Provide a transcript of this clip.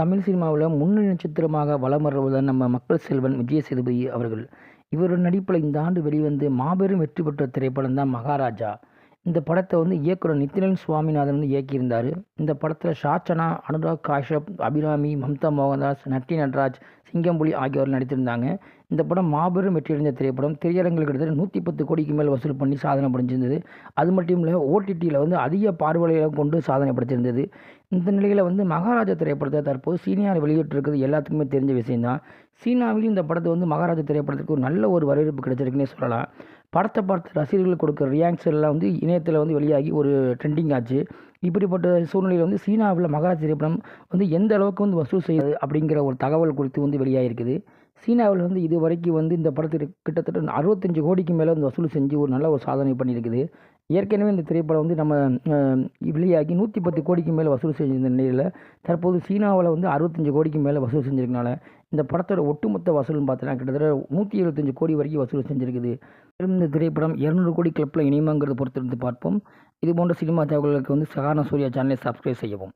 தமிழ் சினிமாவில் முன்னணி நட்சத்திரமாக வலம் வருவதுதான் நம்ம மக்கள் செல்வன் விஜய சேதுபதி அவர்கள். இவருடன் நடிப்பில் இந்த ஆண்டு வெளிவந்து மாபெரும் வெற்றி பெற்ற திரைப்படம் தான் மகாராஜா. இந்த படத்தை வந்து இயக்குனர் நித்திலன் சுவாமிநாதன் வந்து இயக்கியிருந்தார். இந்த படத்தில் ஷாச்சனா அனுராக் காஷ்யப் அபிராமி மம்தா மோகன்தாஸ் நட்டி நட்ராஜ் சிங்கம்புலி ஆகியோர் நடித்திருந்தாங்க. இந்த படம் மாபெரும் வெற்றியடைந்த திரைப்படம். திரையரங்கில் கிட்டத்தட்ட நூற்றி பத்து கோடிக்கு மேல் வசூல் பண்ணி சாதனை படைச்சிருந்தது அது மட்டும் இல்லை ஓடிடியில் வந்து அதிக பார்வையாளர்களை கொண்டு சாதனை படைச்சிருந்தது. இந்த நிலையில் வந்து மகாராஜா திரைப்படத்தை தற்போது சீனியார் வெளியிட்டிருக்கிறது எல்லாத்துக்குமே தெரிஞ்ச விஷயம்தான். சீனாவில் இந்த படத்தை வந்து மகாராஜா திரைப்படத்துக்கு ஒரு நல்ல ஒரு வரவேற்பு கிடைச்சிருக்குன்னே சொல்லலாம். படத்தை பார்த்து ரசிகர்கள் கொடுக்குற ரியாக்ஸ் எல்லாம் வந்து இணையத்தில் வந்து வெளியாகி ஒரு ட்ரெண்டிங் ஆச்சு. இப்படிப்பட்ட சூழ்நிலையில் வந்து சீனாவில் மகாராஜ் திரைப்படம் வந்து எந்த அளவுக்கு வந்து வசூல் செய்யுது அப்படிங்கிற ஒரு தகவல் குறித்து வந்து வெளியாகிருக்குது சீனாவில் வந்து இது வரைக்கும் வந்து இந்த படத்துக்கு கிட்டத்தட்ட அறுபத்தஞ்சு கோடிக்கு மேலே வந்து வசூல் செஞ்சு ஒரு நல்ல ஒரு சாதனை பண்ணியிருக்குது. ஏற்கனவே இந்த திரைப்படம் வந்து நம்ம வெளியாகி நூற்றி பத்து கோடிக்கு மேலே வசூல் செஞ்சிருந்த நிலையில் தற்போது சீனாவில் வந்து அறுபத்தஞ்சு கோடிக்கு மேலே வசூல் செஞ்சிருக்கனால இந்த படத்தோட ஒட்டுமொத்த வசூல்னு பார்த்தீங்கன்னா கிட்டத்தட்ட நூற்றி எழுபத்தஞ்சு கோடி வரைக்கும் வசூல் செஞ்சிருக்குது. மேலும் இந்த திரைப்படம் இரநூறு கோடி கிளப்பில் இனிமாங்கிறத பொறுத்திருந்து பார்ப்போம். இது போன்ற சினிமா தகவல்களுக்கு வந்து சகான சூர்யா சேனலை சப்ஸ்கிரைப் செய்யவும்.